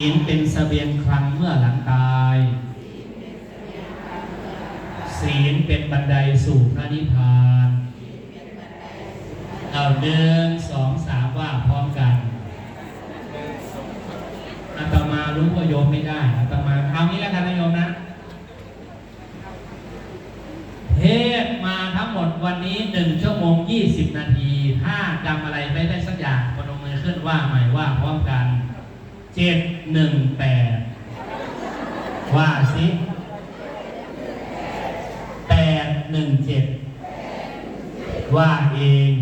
ศีลเป็นเสบียงคลังเมื่อหลังตาย ศีลเป็นบันไดสู่พระนิพพานเอาหนึ่งสองสามว่าพร้อมกันอาตมารู้ว่าโยมไม่ได้อาตมาเอางี้แล้วกันนะโยมนะ เทศมาทั้งหมดวันนี้หนึ่งชั่วโมงยี่สิบนาที ถ้าจำอะไรไม่ได้สักอย่างพนมมือขึ้นว่าใหม่ว่าพร้อมกัน เจ็ดหนึ่งแปดว่าสิแปดหนึ่งเจ็ดว่าเอง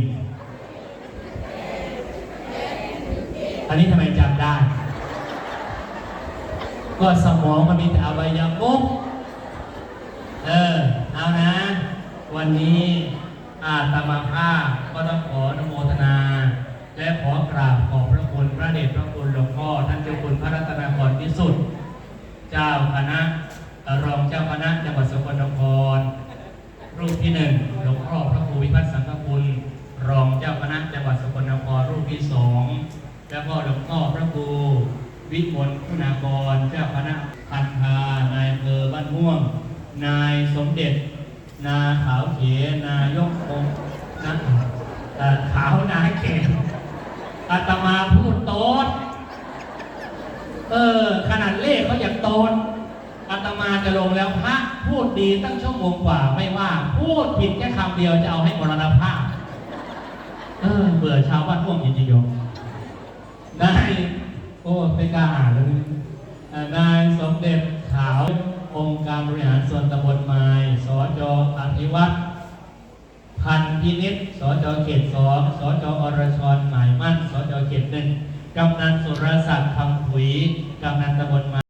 อันนี้ทำไมจำได้ ก็สมองมันมีแต่อวัยวะมุกเออ เอานะ วันนี้อาตมาภาพก็ต้องขออนุโมทนา และขอกราบขอบพระคุณพระเดชพระคุณหลวงพ่อท่านเจ้าคุณพระรัตนกรที่สุด เจ้าคณะรองเจ้าคณะจังหวัดสกลนคร รูปที่หนึ่งหลวงพ่อพระครูวิพัฒน์สังฆคุณ รองเจ้าคณะจังหวัดสกลนครรูปที่สองแล้วก็หลวงพ่อพระครูวิมลคุณากร เจ้าคณะพันธานายอำเภอบ้านม่วง นายสมเด็จ นาขาวเขนายกองค์นะขาวนาเขนอาตมาพูดโต๊ด เออ ขนาดเลขเขาอยากโตนอาตมาจะลงแล้วพระพูดดีตั้งชั่วโมงกว่าไม่ว่า พูดผิดแค่คำเดียวจะเอาให้มรณภาพเออเบื่อชาวบ้านพวกจริงๆโยมนายโอ้ไม่กล้าอ่านเลยนายสมเด็จขาวองค์การบริหารส่วนตำบลไม้สจอภิวัตรพันธ์พินิษสจเขตสองสจอรชรหมายมั่นสจเขตหนึ่ง กำนันสุรศักดิ์คำผุยกำนันตะบนมา